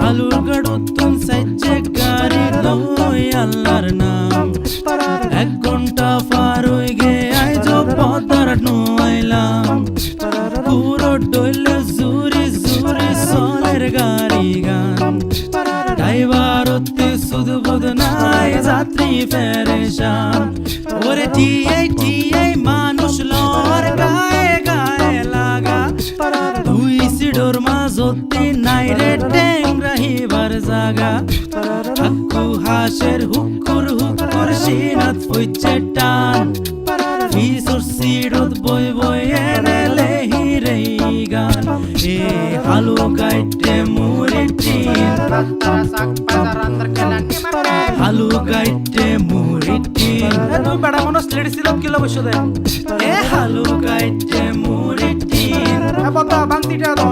হালুর গড়তুন সাইজে গাড়ি লই আল্লাহর নাম। এক ঘণ্টা পার হয়ে গে আইজ পদার নইলাম পুরো ডইলে জুরি জুরি সনের গাড়ি গান। ড্রাইভার হতে শুধু বুধ নাই, যাত্রী পেরেশান। ওরে টিয়াই টিয়াই, মানুষ লর গায়ে গায়ে লাগা। মাজতে নাই রে ট্যাং রাহিবার জাগা। হাক্কু হাসের হুকুর হুকুর সিনাত ফুইছে টান। ফিসুর সিডত বই বই এনে লেহি রে গান। এ হালু গাইটে মুরি টিন। হালু গাইটে মুরি টিন। তুমি বেড়া মানুষ লেডিস ছিল কিলো বসে দে। এ হালু গাইটে মুরি টিন। দাও। না